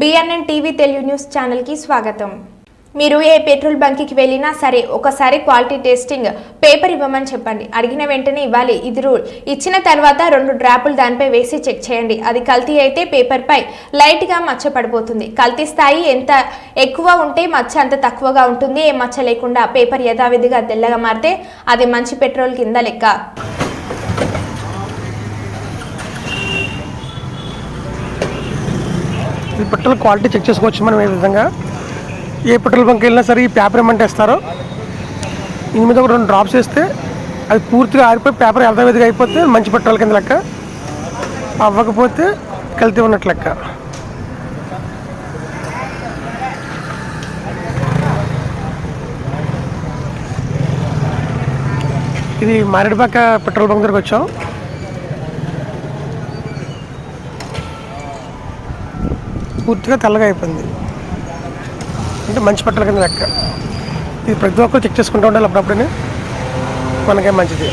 BNN TV Telugu news ఛానల్కి స్వాగతం. మీరు ఏ పెట్రోల్ బంక్కి వెళ్ళినా సరే ఒకసారి క్వాలిటీ టెస్టింగ్ పేపర్ ఇవ్వమని చెప్పండి. అడిగిన వెంటనే ఇవ్వాలి. ఇది రూల్. ఇచ్చిన తర్వాత రెండు డ్రాపులు దానిపై వేసి చెక్ చేయండి. అది కల్తీ అయితే పేపర్పై లైట్గా మచ్చ పడిపోతుంది కల్తీ స్థాయి ఎంత ఎక్కువ ఉంటే మచ్చ అంత తక్కువగా ఉంటుంది. ఏ మచ్చ లేకుండా పేపర్ యథావిధిగా తెల్లగా మారితే అది మంచి పెట్రోల్ కింద లెక్క. ఈ పెట్రోల్ క్వాలిటీ చెక్ చేసుకోవచ్చు మనం ఏ విధంగా. ఏ పెట్రోల్ బంక్ వెళ్ళినా సరే ఈ పేపర్ ఏమంటే ఇస్తారో. దీని మీద ఒక రెండు డ్రాప్స్ వేస్తే అది పూర్తిగా ఆరిపోయి పేపర్ యథావిధిగా అయిపోతే మంచి పెట్రోల్ కింద లెక్క. అవ్వకపోతే కల్తీ ఉన్నట్లు లెక్క. ఇది మారేడుపాక పెట్రోల్ బంక్ దగ్గరకు వచ్చాం. పూర్తిగా తెల్లగా అయిపోయింది. అంటే మంచి పెట్రోల్ కింద లెక్క. ఇది ప్రతి ఒక్కరు చెక్ చేసుకుంటూ ఉండాలి అప్పుడప్పుడే మనకే మంచిది.